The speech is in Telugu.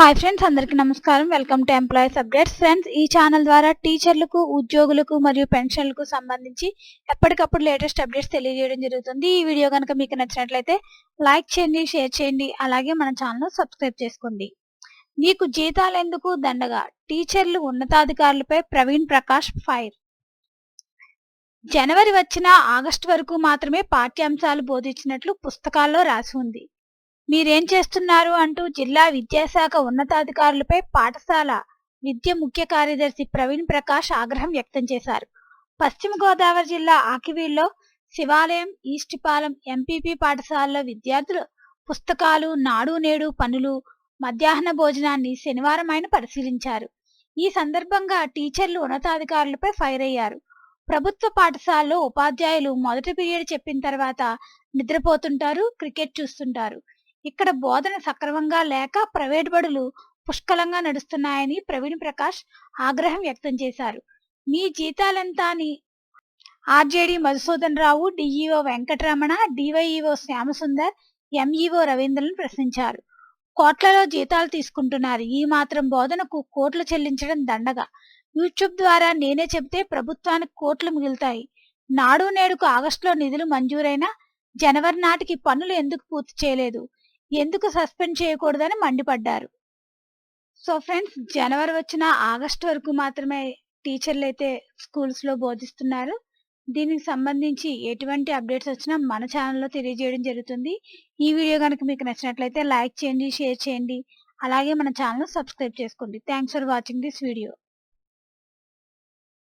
హాయ్ ఫ్రెండ్స్ అందరికీ నమస్కారం. Welcome to employees updates friends ఈ ఛానల్ ద్వారా టీచర్లకు ఉద్యోగులకు మరియు పెన్షన్లకు సంబంధించి ఎప్పటికప్పుడు లేటెస్ట్ అప్డేట్స్ తెలియజేయడం జరుగుతుంది. ఈ వీడియో కనుక మీకు నచ్చినట్లయితే లైక్ చేయండి షేర్ చేయండి అలాగే మన ఛానల్ సబ్స్క్రైబ్ చేసుకోండి. మీకు జీతాలు ఎందుకు దండగా? టీచర్లు ఉన్నతాధికారులపై ప్రవీణ్ ప్రకాష్ ఫైర్ జనవరి వచ్చిన ఆగస్టు వరకు మాత్రమే పాఠ్యాంశాలు బోధించినట్లు పుస్తకాల్లో రాసి ఉంది. మీరేం చేస్తున్నారు అంటూ జిల్లా విద్యాశాఖ ఉన్నతాధికారులపై పాఠశాల విద్య ముఖ్య కార్యదర్శి ప్రవీణ్ ప్రకాష్ ఆగ్రహం వ్యక్తం చేశారు. పశ్చిమ గోదావరి జిల్లా ఆకివీల్లో శివాలయం ఈస్టిపాలెం ఎంపీపీ పాఠశాలలో విద్యార్థులు పుస్తకాలు నాడు నేడు పనులు మధ్యాహ్న భోజనాన్ని శనివారం ఆయన పరిశీలించారు. ఈ సందర్భంగా టీచర్లు ఉన్నతాధికారులపై ఫైర్ అయ్యారు. ప్రభుత్వ పాఠశాలలో ఉపాధ్యాయులు మొదటి పీరియడ్ చెప్పిన తర్వాత నిద్రపోతుంటారు క్రికెట్ చూస్తుంటారు. ఇక్కడ బోధన సక్రమంగా లేక ప్రైవేట్ బడులు పుష్కలంగా నడుస్తున్నాయని ప్రవీణ్ ప్రకాష్ ఆగ్రహం వ్యక్తం చేశారు. మీ జీతాలెంత అని? RJD Madhusudan Rao DEO Venkataramana DYEO Shyamasundar MEO రవీంద్రను ప్రశ్నించారు. కోట్లలో జీతాలు తీసుకుంటున్నారు. ఈ మాత్రం బోధనకు కోట్లు చెల్లించడం దండగా. యూట్యూబ్ ద్వారా నేనే చెబితే ప్రభుత్వానికి కోట్లు మిగులుతాయి. నాడు నేడుకు ఆగస్టులో నిధులు మంజూరైనా జనవరి నాటికి పనులు ఎందుకు పూర్తి చేయలేదు? ఎందుకు సస్పెండ్ చేయకూడదని మండిపడ్డారు. సో ఫ్రెండ్స్ జనవరి వచ్చిన ఆగస్టు వరకు మాత్రమే టీచర్లు అయితే స్కూల్స్లో బోధిస్తున్నారు. దీనికి సంబంధించి ఎటువంటి అప్డేట్స్ వచ్చినా మన ఛానల్లో తెలియజేయడం జరుగుతుంది. ఈ వీడియో కనుక మీకు నచ్చినట్లయితే లైక్ చేయండి షేర్ చేయండి. అలాగే మన ఛానల్ సబ్స్క్రైబ్ చేసుకోండి. Thanks for watching this video.